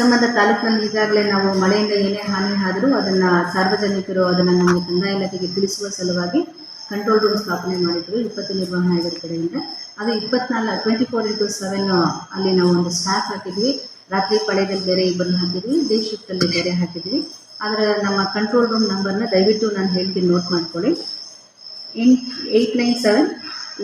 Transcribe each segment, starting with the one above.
ಸಂಬಂಧ ತಾಲೂಕಿನಲ್ಲಿ ಈಗಾಗಲೇ ನಾವು ಮಳೆಯಿಂದ ಏನೇ ಹಾನಿ ಆದರೂ ಅದನ್ನು ಸಾರ್ವಜನಿಕರು ಅದನ್ನು ನಮಗೆ ಕಂದಾಯ ಇಲಾಖೆಗೆ ತಿಳಿಸುವ ಸಲುವಾಗಿ ಕಂಟ್ರೋಲ್ ರೂಮ್ ಸ್ಥಾಪನೆ ಮಾಡಿದ್ರು ವಿಪತ್ತು ನಿರ್ವಹಣಾ ಇದರ ಕಡೆಯಿಂದ. ಅದು ಇಪ್ಪತ್ನಾಲ್ಕು ಟ್ವೆಂಟಿ ಫೋರ್ ಇಂಟು ಸೆವೆನ್ ಅಲ್ಲಿ ನಾವು ಒಂದು ಸ್ಟಾಫ್ ಹಾಕಿದ್ವಿ. ರಾತ್ರಿ ಪಳೆಯದಲ್ಲಿ ಬೇರೆ ಇಬ್ಬರನ್ನ ಹಾಕಿದ್ವಿ ಡೇ ಶಿಫ್ಟಲ್ಲಿ ಬೇರೆ ಹಾಕಿದ್ವಿ. ಆದರೆ ನಮ್ಮ ಕಂಟ್ರೋಲ್ ರೂಮ್ ನಂಬರ್ನ ದಯವಿಟ್ಟು ನಾನು ಹೇಳ್ತೀನಿ ನೋಟ್ ಮಾಡ್ಕೊಳ್ಳಿ. ಎಂಟ್ eight nine seven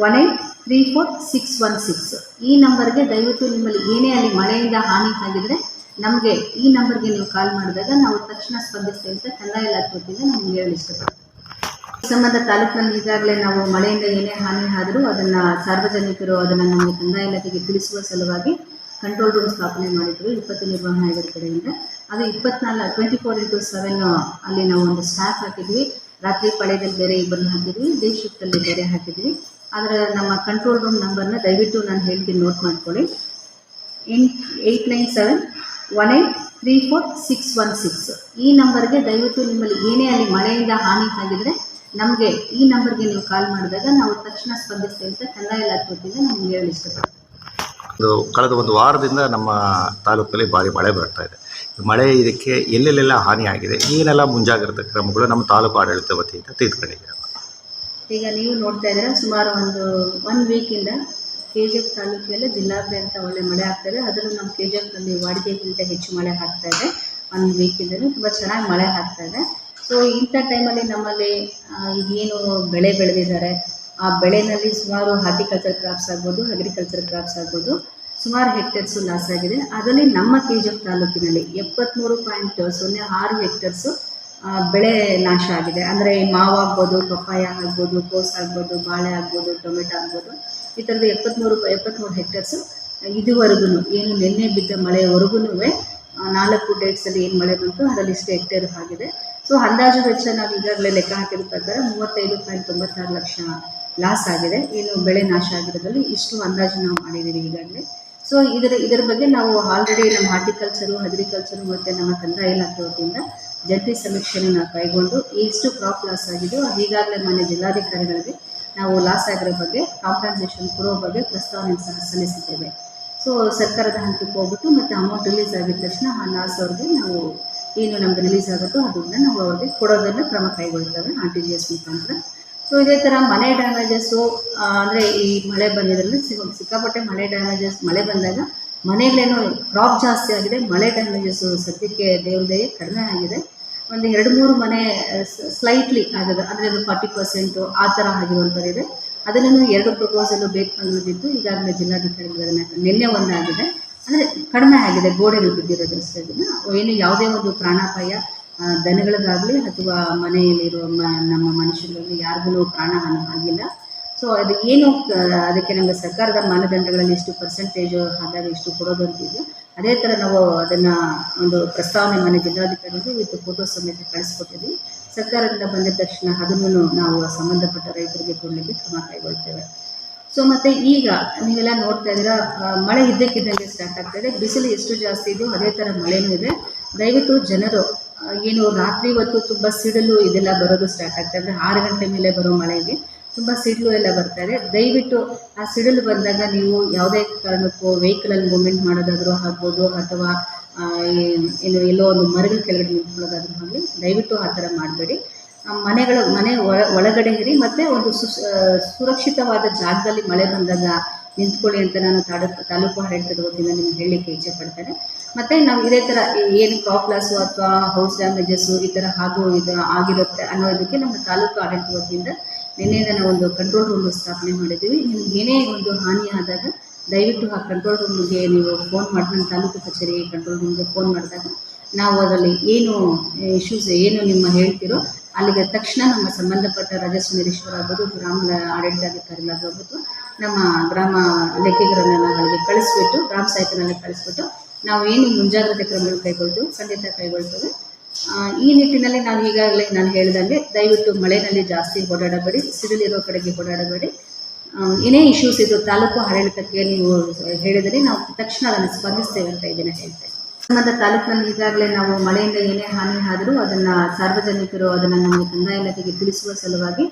one eight three four six one six ಈ ನಂಬರ್ಗೆ ದಯವಿಟ್ಟು ನಿಮ್ಮಲ್ಲಿ ಏನೇ ಅಲ್ಲಿ ಮಳೆಯಿಂದ ಹಾನಿ ಆಗಿದ್ರೆ ನಮಗೆ ಈ ನಂಬರ್ಗೆ ನೀವು ಕಾಲ್ ಮಾಡಿದಾಗ ನಾವು ತಕ್ಷಣ ಸ್ಪಂದಿಸ್ತೇವೆ ಅಂತ ಕಂದಾಯ ಇಲಾಖೆ ವತಿಯಿಂದ ನಾನು ಹೇಳಲು ಈ ಸಂಬಂಧ ತಾಲೂಕಿನಲ್ಲಿ ಈಗಾಗಲೇ ನಾವು ಮಳೆಯಿಂದ ಏನೇ ಹಾನಿ ಆದರೂ ಅದನ್ನು ಸಾರ್ವಜನಿಕರು ಅದನ್ನು ನಮಗೆ ಕಂದಾಯ ಇಲಾಖೆಗೆ ತಿಳಿಸುವ ಸಲುವಾಗಿ ಕಂಟ್ರೋಲ್ ರೂಮ್ ಸ್ಥಾಪನೆ ಮಾಡಿದ್ರು ವಿಪತ್ತು ನಿರ್ವಹಣಾ ಆಯೋಗದ ಕಡೆಯಿಂದ. ಅದು ಇಪ್ಪತ್ನಾಲ್ಕು ಟ್ವೆಂಟಿ ಫೋರ್ ಇಂಟು ಸೆವೆನ್ ಅಲ್ಲಿ ನಾವು ಒಂದು ಸ್ಟಾಫ್ ಹಾಕಿದ್ವಿ. ರಾತ್ರಿ ಪಡೆಯದಲ್ಲಿ ಬೇರೆ ಇಬ್ಬರನ್ನ ಹಾಕಿದ್ವಿ ಡೇ ಶಿಫ್ಟಲ್ಲಿ ಬೇರೆ ಹಾಕಿದ್ವಿ. ಆದರೆ ನಮ್ಮ ಕಂಟ್ರೋಲ್ ರೂಮ್ ನಂಬರ್ನ ದಯವಿಟ್ಟು ನಾನು ಹೇಳ್ತೀನಿ ನೋಟ್ ಮಾಡ್ಕೊಳ್ಳಿ. ಎಂಟ್ eight nine seven one eight three four six one six ಈ ನಂಬರ್ಗೆ ದಯವಿಟ್ಟು ನಿಮ್ಮಲ್ಲಿ ಏನೇ ಅಲ್ಲಿ ಮಳೆಯಿಂದ ಹಾನಿ ಆಗಿದ್ರೆ ನಮಗೆ ಈ ನಂಬರ್ಗೆ ನೀವು ಕಾಲ್ ಮಾಡಿದಾಗ ನಾವು ತಕ್ಷಣ ಸ್ಪಂದಿಸ್ತೇವೆ ಅಂತ ಕಂದಾಯ ಇಲಾಖೆ ವತಿಯಿಂದ ನಾನು ಹೇಳಲು ಇಷ್ಟಪಡ್ತೀನಿ ಒಂದು ಕಳೆದ ಒಂದು ವಾರದಿಂದ ನಮ್ಮ ತಾಲೂಕಲ್ಲಿ ಭಾರಿ ಮಳೆ ಬರ್ತಾ ಇದೆ ಮಳೆ ಇದಕ್ಕೆ ಎಲ್ಲೆಲ್ಲೆಲ್ಲ ಹಾನಿಯಾಗಿದೆ ಏನೆಲ್ಲ ಮುಂಜಾಗ್ರತಾ ಕ್ರಮಗಳು ನಮ್ಮ ತಾಲೂಕು ಆಡಳಿತ ವತಿಯಿಂದ ತೆಗೆದುಕೊಂಡಿದ್ದೀರಾ ಈಗ ನೀವು ನೋಡ್ತಾ ಇದ್ದೀರಾ ಸುಮಾರು ಒಂದು ಒನ್ ವೀಕಿಂದ ಕೆ ಜಿ ಎಫ್ ತಾಲೂಕಿನಲ್ಲಿ ಜಿಲ್ಲಾದ್ಯಂತ ಒಳ್ಳೆ ಮಳೆ ಆಗ್ತಾ ಇದೆ ಅದರಲ್ಲೂ ನಮ್ಮ ಕೆ ಜಿ ಎಫ್ನಲ್ಲಿ ವಾಡಿಕೆಗಿಂತ ಹೆಚ್ಚು ಮಳೆ ಆಗ್ತಾ ಇದೆ. ಒನ್ ವೀಕಿಂದಲೂ ತುಂಬ ಚೆನ್ನಾಗಿ ಮಳೆ ಆಗ್ತಾ ಇದೆ. ಸೊ ಇಂಥ ಟೈಮಲ್ಲಿ ನಮ್ಮಲ್ಲಿ ಏನು ಬೆಳೆ ಬೆಳೆದಿದ್ದಾರೆ? ಆ ಬೆಳೆನಲ್ಲಿ ಸುಮಾರು ಹಾರ್ಟಿಕಲ್ಚರ್ ಕ್ರಾಪ್ಸ್ ಆಗ್ಬೋದು ಅಗ್ರಿಕಲ್ಚರ್ ಕ್ರಾಪ್ಸ್ ಆಗ್ಬೋದು. ಸುಮಾರು ಹೆಕ್ಟೇರ್ಸು ಲಾಸ್ ಆಗಿದೆ. ಅದರಲ್ಲಿ ನಮ್ಮ ಕೆ ಜಿ ಎಫ್ ತಾಲೂಕಿನಲ್ಲಿ ಎಪ್ಪತ್ತ್ಮೂರು ಪಾಯಿಂಟ್ ಸೊನ್ನೆ ಆರು ಹೆಕ್ಟೇರ್ಸು ಬೆಳೆ ನಾಶ ಆಗಿದೆ. ಅಂದರೆ ಮಾವು ಆಗ್ಬೋದು, ಪಪ್ಪಾಯ ಆಗ್ಬೋದು, ಕೋಸ್ ಆಗ್ಬೋದು, ಬಾಳೆ ಆಗ್ಬೋದು, ಟೊಮೆಟೊ ಆಗ್ಬೋದು. ಈ ಥರದ ಎಪ್ಪತ್ತ್ಮೂರು ಎಪ್ಪತ್ತ್ಮೂರು ಹೆಕ್ಟರ್ಸು ಇದುವರೆಗೂ ಏನು ನಿನ್ನೆ ಬಿದ್ದ ಮಳೆವರೆಗೂ ನಾಲ್ಕು ಡೇಟ್ಸಲ್ಲಿ ಏನು ಮಳೆ ಬಂತು, ಅದರಲ್ಲಿ ಇಷ್ಟು ಹೆಕ್ಟೇರ್ ಆಗಿದೆ. ಸೊ ಅಂದಾಜು ವೆಚ್ಚ ನಾವು ಈಗಾಗಲೇ ಲೆಕ್ಕ ಹಾಕಿದ ಪ್ರಕಾರ ಮೂವತ್ತೈದು ಪಾಯಿಂಟ್ ತೊಂಬತ್ತಾರು ಲಕ್ಷ ಲಾಸ್ ಆಗಿದೆ. ಏನು ಬೆಳೆ ನಾಶ ಆಗಿರೋದ್ರಲ್ಲಿ ಇಷ್ಟು ಅಂದಾಜು ನಾವು ಮಾಡಿದ್ದೀವಿ ಈಗಾಗಲೇ. ಸೊ ಇದರ ಇದರ ಬಗ್ಗೆ ನಾವು ಆಲ್ರೆಡಿ ನಮ್ಮ ಹಾರ್ಟಿಕಲ್ಚರು ಅಗ್ರಿಕಲ್ಚರು ಮತ್ತು ನಮ್ಮ ಕಂದಾಯ ಇಲಾಖೆ ವತಿಯಿಂದ ಜಂಟಿ ಸಮೀಕ್ಷೆಯನ್ನು ನಾವು ಕೈಗೊಂಡು ಎಷ್ಟು ಕ್ರಾಪ್ ಲಾಸ್ ಆಗಿದೆಯೋ ಈಗಾಗಲೇ ಮಾನ್ಯ ಜಿಲ್ಲಾಧಿಕಾರಿಗಳಿಗೆ ನಾವು ಲಾಸ್ ಆಗಿರೋ ಬಗ್ಗೆ ಕಾಂಪನ್ಸೇಷನ್ ಕೊಡೋ ಬಗ್ಗೆ ಪ್ರಸ್ತಾವನೆ ಸಹ ಸಲ್ಲಿಸಿದ್ದೇವೆ. ಸೊ ಸರ್ಕಾರದ ಹಂತಕ್ಕೆ ಹೋಗ್ಬಿಟ್ಟು ಮತ್ತು ಅಮೌಂಟ್ ರಿಲೀಸ್ ಆಗಿದ ತಕ್ಷಣ ಆ ಲಾಸ್ ಅವ್ರಿಗೆ ನಾವು ಏನು ನಮ್ಗೆ ರಿಲೀಸ್ ಆಗುತ್ತೋ ಅದನ್ನು ನಾವು ಅವ್ರಿಗೆ ಕೊಡೋದನ್ನು ಕ್ರಮ ಕೈಗೊಳ್ತೇವೆ ಆರ್ ಟಿ ಜಿ ಎಸ್ ಮುಖಾಂತರ. ಸೊ ಇದೇ ಥರ ಮನೆ ಡ್ಯಾಮೇಜಸ್ಸು ಅಂದರೆ ಈ ಮಳೆ ಬಂದಿದ್ರಲ್ಲಿ ಸಿಕ್ಕಾಪಟ್ಟೆ ಮಳೆ ಡ್ಯಾಮೇಜಸ್ ಮಳೆ ಬಂದಾಗ ಮನೆಗಳೇನೋ ಕ್ರಾಪ್ ಜಾಸ್ತಿ ಆಗಿದೆ, ಮಳೆ ಡ್ಯಾಮೇಜಸ್ಸು ಸದ್ಯಕ್ಕೆ ದೇವ್ರದೇ ಕಡಿಮೆ ಆಗಿದೆ. ಒಂದು ಎರಡು ಮೂರು ಮನೆ ಸ್ಲೈಟ್ಲಿ ಆಗಿದೆ, ಅಂದರೆ ಒಂದು ಫಾರ್ಟಿ ಪರ್ಸೆಂಟು ಆ ಥರ ಆಗಿರುವಂಥದ್ದಿದೆ ಅದನ್ನು ಎರಡು ಪ್ರಪೋಸಲು ಬೇಕು ಅನ್ನೋದಿದ್ದು ಈಗಾಗಲೇ ಜಿಲ್ಲಾಧಿಕಾರಿಗಳು ಅದನ್ನು ನಿನ್ನೆ ಒಂದಾಗಿದೆ. ಅಂದರೆ ಕಡಿಮೆ ಆಗಿದೆ, ಗೋಡೆಗಳು ಬಿದ್ದಿರೋದು ಅಷ್ಟೇ ಏನು ಯಾವುದೇ ಒಂದು ಪ್ರಾಣಾಪಾಯ ದನಗಳಿಗಾಗಲಿ ಅಥವಾ ಮನೆಯಲ್ಲಿರುವ ಮ, ನಮ್ಮ ಮನುಷ್ಯರಲ್ಲಿ ಯಾರಿಗೂ ಪ್ರಾಣ ಹಾನಿ ಆಗಿಲ್ಲ. ಸೊ ಅದು ಏನು ಅದಕ್ಕೆ ನಮ್ಮ ಸರ್ಕಾರದ ಮಾನದಂಡಗಳಲ್ಲಿ ಇಷ್ಟು ಪರ್ಸೆಂಟೇಜು ಆದಾಗ ಇಷ್ಟು ಕೊಡೋದು ಅಂತಿದೆ ಅದೇ ಥರ ನಾವು ಅದನ್ನು ಒಂದು ಪ್ರಸ್ತಾವನೆ ಮನೆ ಜಿಲ್ಲಾಧಿಕಾರಿಗೆ ವಿತ್ ಫೋಟೋ ಸಮೇತ ಕಳಿಸ್ಕೊಟ್ಟಿದ್ವಿ. ಸರ್ಕಾರದಿಂದ ಬಂದ ತಕ್ಷಣ ಅದನ್ನು ನಾವು ಸಂಬಂಧಪಟ್ಟ ರೈತರಿಗೆ ಕೊಡಲಿಕ್ಕೆ ಕ್ರಮ ಕೈಗೊಳ್ತೇವೆ. ಸೊ ಮತ್ತು ಈಗ ನೀವೆಲ್ಲ ನೋಡ್ತಾ ಇದ್ದೀರಾ ಮಳೆ ಇದ್ದಕ್ಕಿದ್ದಂಗೆ ಸ್ಟಾರ್ಟ್ ಆಗ್ತಾ ಇದೆ. ಬಿಸಿಲು ಎಷ್ಟು ಜಾಸ್ತಿ ಇದೆಯೋ ಅದೇ ಥರ ಮಳೆನೂ ಇದೆ. ದಯವಿಟ್ಟು ಜನರು ಏನು ರಾತ್ರಿ ಹೊತ್ತು ತುಂಬ ಸಿಡಲು ಇದೆಲ್ಲ ಬರೋದು ಸ್ಟಾರ್ಟ್ ಆಗ್ತಾ ಇದೆ. ಆರು ಗಂಟೆ ಮೇಲೆ ಬರೋ ಮಳೆಗೆ. ತುಂಬ ಸಿಡಿಲು ಎಲ್ಲ ಬರ್ತಾರೆ ದಯವಿಟ್ಟು ಆ ಸಿಡಿಲು ಬಂದಾಗ ನೀವು ಯಾವುದೇ ಕಾರಣಕ್ಕೂ ವೆಹಿಕಲಲ್ಲಿ ಮೂವ್ಮೆಂಟ್ ಮಾಡೋದಾದರೂ ಆಗ್ಬೋದು ಅಥವಾ ಏನು ಎಲ್ಲೋ ಒಂದು ಮರಗಳ ಕೆಳಗಡೆ ನಿಂತ್ಕೊಳ್ಳೋದಾದ್ರೂ ಆಗಲಿ, ದಯವಿಟ್ಟು ಆ ಥರ ಮಾಡಬೇಡಿ. ಮನೆಗಳ, ಮನೆ ಒಳ, ಒಳಗಡೆ ಇರಿ ಮತ್ತು ಒಂದು ಸುರಕ್ಷಿತವಾದ ಜಾಗದಲ್ಲಿ ಮಳೆ ಬಂದಾಗ ನಿಂತ್ಕೊಳ್ಳಿ ಅಂತ ನಾನು ತಾಲೂಕು ತಾಲೂಕು ಆಡಳಿತದ ವತಿಯಿಂದ ನಿಮ್ಗೆ ಹೇಳಲಿಕ್ಕೆ ಇಚ್ಛೆ ಪಡ್ತೇನೆ. ಮತ್ತು ನಾವು ಇದೇ ಥರ ಏನು ಕ್ರಾಪ್ ಲಾಸು ಅಥವಾ ಹೌಸ್ ಡ್ಯಾಮೇಜಸ್ಸು ಈ ಥರ ಹಾಗೂ ಇದು ಆಗಿರುತ್ತೆ ಅನ್ನೋದಕ್ಕೆ ನಮ್ಮ ತಾಲೂಕು ಆಡಳಿತ ವತಿಯಿಂದ ನಿನ್ನೆಯಿಂದ ನಾನು ಒಂದು ಕಂಟ್ರೋಲ್ ರೂಮ್ ಸ್ಥಾಪನೆ ಮಾಡಿದ್ದೀವಿ. ನಿಮ್ಗೆ ಏನೇ ಒಂದು ಹಾನಿ ಆದಾಗ ದಯವಿಟ್ಟು ಆ ಕಂಟ್ರೋಲ್ ರೂಮ್ಗೆ ನೀವು ಫೋನ್ ಮಾಡಿ ನಮ್ಮ ತಾಲೂಕು ಕಚೇರಿ ಕಂಟ್ರೋಲ್ ರೂಮ್ಗೆ ಫೋನ್ ಮಾಡಿದಾಗ ನಾವು ಅದರಲ್ಲಿ ಏನು ಇಶ್ಯೂಸ್ ಏನು ನಿಮ್ಮ ಹೇಳ್ತಿರೋ ಅಲ್ಲಿಗೆ ತಕ್ಷಣ ನಮ್ಮ ಸಂಬಂಧಪಟ್ಟ ರಾಜಸ್ವ ನಿರೀಕ್ಷಕರಾಗ್ಬೋದು ಗ್ರಾಮ ಆಡಳಿತಾಧಿಕಾರಿಗಳಾಗಬಹುದು ನಮ್ಮ ಗ್ರಾಮ ಲೆಕ್ಕಿಗರನ್ನ ಅಲ್ಲಿಗೆ ಕಳಿಸ್ಬಿಟ್ಟು, ಗ್ರಾಮ ಸಾಹಿತ್ಯನಲ್ಲಿ ಕಳಿಸ್ಬಿಟ್ಟು ನಾವು ಏನು ಮುಂಜಾಗ್ರತೆ ಕ್ರಮಗಳು ಕೈಗೊಳ್ತೀವಿ ಖಂಡಿತ ಕೈಗೊಳ್ತೇವೆ. ಈ ನಿಟ್ಟಿನಲ್ಲಿ ನಾವು ಈಗಾಗಲೇ ನಾನು ಹೇಳಿದಂಗೆ ದಯವಿಟ್ಟು ಮಳೆಯಲ್ಲಿ ಜಾಸ್ತಿ ಓಡಾಡಬೇಡಿ, ಸಿಡಿಲಿರೋ ಕಡೆಗೆ ಓಡಾಡಬೇಡಿ. ಏನೇ ಇಶ್ಯೂಸ್ ಇದು ತಾಲೂಕು ಆಡಳಿತಕ್ಕೆ ನೀವು ಹೇಳಿದರೆ ನಾವು ತಕ್ಷಣ ಅದನ್ನು ಸ್ಪಂದಿಸ್ತೇವೆ ಅಂತ ಇದನ್ನು ಹೇಳ್ತೇವೆ ಸಂಬಂಧ ತಾಲೂಕಿನಲ್ಲಿ ಈಗಾಗಲೇ ನಾವು ಮಳೆಯಿಂದ ಏನೇ ಹಾನಿ ಆದರೂ ಅದನ್ನು ಸಾರ್ವಜನಿಕರು ಅದನ್ನು ನಮಗೆ ಕಂದಾಯ ಇಲಾಖೆಗೆ ತಿಳಿಸುವ ಸಲುವಾಗಿ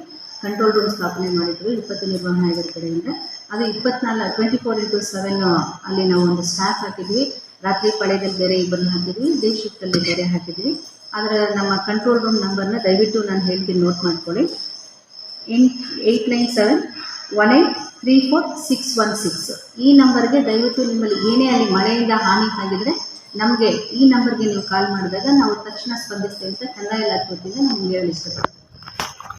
ಕಂಟ್ರೋಲ್ ರೂಮ್ ಸ್ಥಾಪನೆ ಮಾಡಿದ್ರು ವಿಪತ್ತು ನಿರ್ವಹಣಾ ಆಯೋಗದ ಕಡೆಯಿಂದ. ಅದು ಇಪ್ಪತ್ನಾಲ್ಕು ಟ್ವೆಂಟಿ ಫೋರ್ ಇಂಟು ಸೆವೆನ್ ಅಲ್ಲಿ ನಾವು ಒಂದು ಸ್ಟಾಫ್ ಹಾಕಿದ್ವಿ. ರಾತ್ರಿ ಪಾಳ್ಯದಲ್ಲಿ ಬೇರೆ ಇಬ್ಬರನ್ನ ಹಾಕಿದ್ವಿ ಡೇ ಶಿಫ್ಟಲ್ಲಿ ಬೇರೆ ಹಾಕಿದ್ವಿ. ಆದರೆ ನಮ್ಮ ಕಂಟ್ರೋಲ್ ರೂಮ್ ನಂಬರ್ನ ದಯವಿಟ್ಟು ನಾನು ಹೇಳ್ತೀನಿ ನೋಟ್ ಮಾಡ್ಕೊಳ್ಳಿ. ಎಂಟ್ eight nine seven one eight three four six one six ಈ ನಂಬರ್ಗೆ ದಯವಿಟ್ಟು ನಿಮ್ಮಲ್ಲಿ ಏನೇ ಅಲ್ಲಿ ಮಳೆಯಿಂದ ಹಾನಿ ಆಗಿದ್ರೆ ನಮಗೆ ಈ ನಂಬರ್ಗೆ ನೀವು ಕಾಲ್ ಮಾಡಿದಾಗ ನಾವು ತಕ್ಷಣ ಸ್ಪಂದಿಸ್ತೇವೆ ಅಂತ ಕಂದಾಯ ಇಲಾಖೆ ವತಿಯಿಂದ ನಾನು ನಿಮ್ಗೆ ಹೇಳಿ ಇಷ್ಟಪಡ್ತೀನಿ.